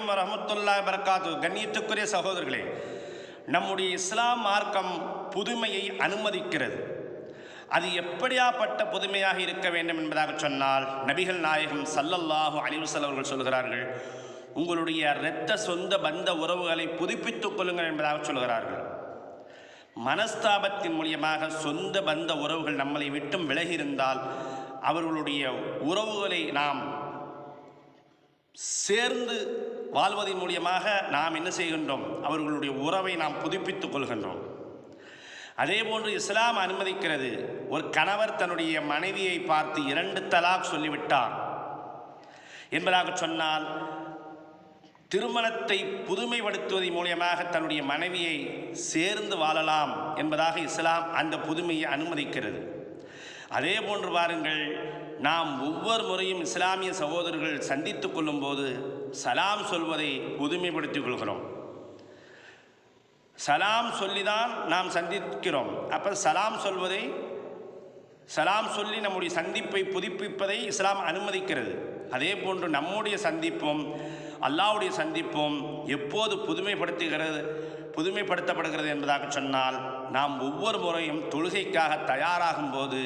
வரமத்துல்லா வரகாத்து கண்ணியத்துக்குரிய சகோதரர்களே நம்முடைய இஸ்லாம் மார்க்கம் புதுமையை அனுமதிக்கிறது. அது எப்படியாப்பட்ட புதுமையாக இருக்க வேண்டும் என்பதாக சொன்னால் நபிகள் நாயகம் சல்லல்லாஹு அலிவசல் அவர்கள் சொல்கிறார்கள் உங்களுடைய இரத்த சொந்த பந்த உறவுகளை புதுப்பித்துக் கொள்ளுங்கள் என்பதாக சொல்கிறார்கள். மனஸ்தாபத்தின் மூலியமாக சொந்த பந்த உறவுகள் நம்மளை விட்டும் விலகி இருந்தால் அவர்களுடைய உறவுகளை நாம் சேர்ந்து வாழ்வதன் மூலியமாக நாம் என்ன செய்கின்றோம்? அவர்களுடைய உறவை நாம் புதுப்பித்துக் கொள்கின்றோம். அதே போன்று இஸ்லாம் அனுமதிக்கிறது. ஒரு கணவர் தன்னுடைய மனைவியை பார்த்து இரண்டு தலாக் சொல்லிவிட்டார். என்பதாக சொன்னால் திருமணத்தை புதுமைப்படுத்துவதன் மூலியமாக தன்னுடைய மனைவியை சேர்ந்து வாழலாம் என்பதாக இஸ்லாம் அந்த புதுமையை அனுமதிக்கிறது. அதே போன்று பாருங்கள் நாம் ஒவ்வொரு முறையும் இஸ்லாமிய சகோதரர்கள் சந்தித்து கொள்ளும்போது சலாம் சொல்வதை புதுமைப்படுத்திக் கொள்கிறோம். சலாம் சொல்லிதான் நாம் சந்திக்கிறோம். அப்போ சலாம் சொல்வதை சலாம் சொல்லி நம்முடைய சந்திப்பை புதுப்பிப்பதை இஸ்லாம் அனுமதிக்கிறது. அதே போன்று நம்முடைய சந்திப்பும் அல்லாவுடைய சந்திப்பும் எப்போது புதுமைப்படுத்துகிறது புதுமைப்படுத்தப்படுகிறது என்பதாக சொன்னால் நாம் ஒவ்வொரு முறையும் தொழுகைக்காக தயாராகும் போது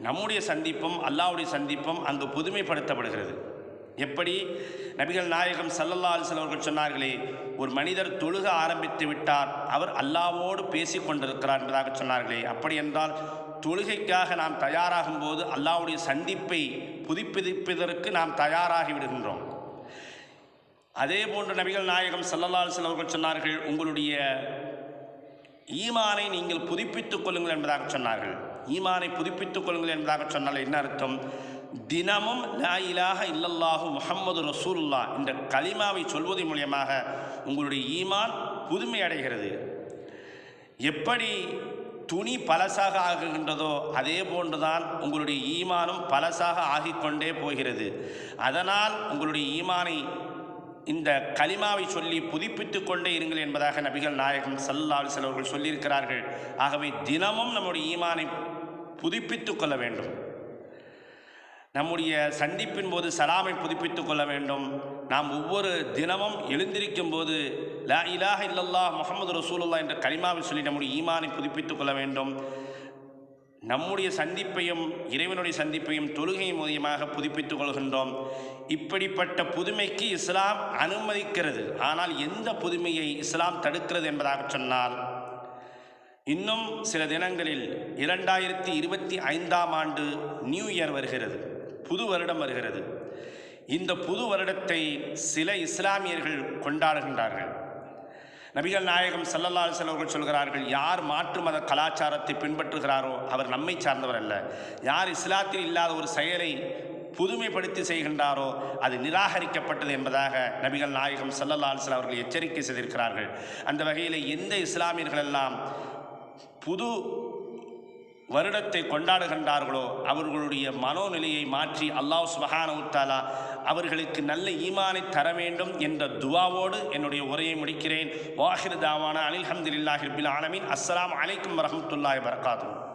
நம்முடைய சந்திப்பும் அல்லாவுடைய சந்திப்பும் அங்கு புதுமைப்படுத்தப்படுகிறது. எப்படி நபிகள் நாயகம் சல்லல்லா அலிஸ்லாம் அவர்கள் சொன்னார்களே ஒரு மனிதர் தொழுக ஆரம்பித்து விட்டார் அவர் அல்லாவோடு பேசி கொண்டிருக்கிறார் என்பதாக சொன்னார்களே. அப்படி என்றால் தொழுகைக்காக நாம் தயாராகும் போது அல்லாவுடைய சந்திப்பை புதுப்பிப்பதற்கு நாம் தயாராகி விடுகின்றோம். அதே போன்று நபிகள் நாயகம் சல்லல்லா அலிஸ்லாம் அவர்கள் சொன்னார்கள் உங்களுடைய ஈமானை நீங்கள் புதுப்பித்துக் கொள்ளுங்கள் என்பதாக சொன்னார்கள். ஈமானை புதுப்பித்துக் கொள்ளுங்கள் என்பதாக சொன்னால் என்ன அர்த்தம்? தினமும் லா இல்லல்லாஹு முஹம்மது ரசூலுல்லா இந்த கலிமாவை சொல்வதன் மூலியமாக உங்களுடைய ஈமான் புதுமை அடைகிறது. எப்படி துணி பழசாக ஆகுகின்றதோ அதே போன்றுதான் உங்களுடைய ஈமானும் பழசாக ஆகிக்கொண்டே போகிறது. அதனால் உங்களுடைய ஈமானை இந்த கலிமாவை சொல்லி புதுப்பித்து கொண்டே இருங்கள் என்பதாக நபிகள் நாயகம் சல்லா சிலவர்கள் சொல்லியிருக்கிறார்கள். ஆகவே தினமும் நம்முடைய ஈமானை புதுப்பித்து கொள்ள வேண்டும். நம்முடைய சந்திப்பின் போது சலாமை புதுப்பித்துக் கொள்ள வேண்டும். நாம் ஒவ்வொரு தினமும் எழுந்திருக்கும் போது லா இலாஹ இல்லல்லா முகமது ரசூலுல்லா என்ற கலிமாவை சொல்லி நம்முடைய ஈமானை புதுப்பித்துக் கொள்ள வேண்டும். நம்முடைய சந்திப்பையும் இறைவனுடைய சந்திப்பையும் தொழுகை மூலியமாக புதுப்பித்துக் கொள்கின்றோம். இப்படிப்பட்ட புதுமைக்கு இஸ்லாம் அனுமதிக்கிறது. ஆனால் எந்த புதுமையை இஸ்லாம் தடுக்கிறது என்பதாக சொன்னால் இன்னும் சில தினங்களில் இரண்டாயிரத்தி இருபத்தி ஐந்தாம் ஆண்டு நியூ இயர் வருகிறது. புது வருடம் வருகிறது. இந்த புது வருடத்தை சில இஸ்லாமியர்கள் கொண்டாடுகின்றார்கள். நபிகள் நாயகம் சல்லல்லா அவர்கள் சொல்கிறார்கள் யார் மாற்று மத கலாச்சாரத்தை பின்பற்றுகிறாரோ அவர் நம்மை சார்ந்தவர் அல்ல. யார் இஸ்லாத்தில் இல்லாத ஒரு செயலை புதுமைப்படுத்தி செய்கின்றாரோ அது நிராகரிக்கப்பட்டது என்பதாக நபிகள் நாயகம் சல்லல்லா அலிஸ்லாம் அவர்கள் எச்சரிக்கை செய்திருக்கிறார்கள். அந்த வகையில் எந்த இஸ்லாமியர்கள் எல்லாம் புது வருடத்தை கொண்டாடுகின்றார்களோ அவர்களுடைய மனோநிலையை மாற்றி அல்லாஹ் சுபஹானவுத்தாலா அவர்களுக்கு நல்ல ஈமானை தர வேண்டும் என்ற துவாவோடு என்னுடைய உரையை முடிக்கிறேன். வாஹிர் தாவான அனில் ஹம்துலில்லாஹிர்பில் ஆலமின். அஸ்ஸலாம் அலைக்கும் வரமத்துல்லாஹி வரகாத்தூர்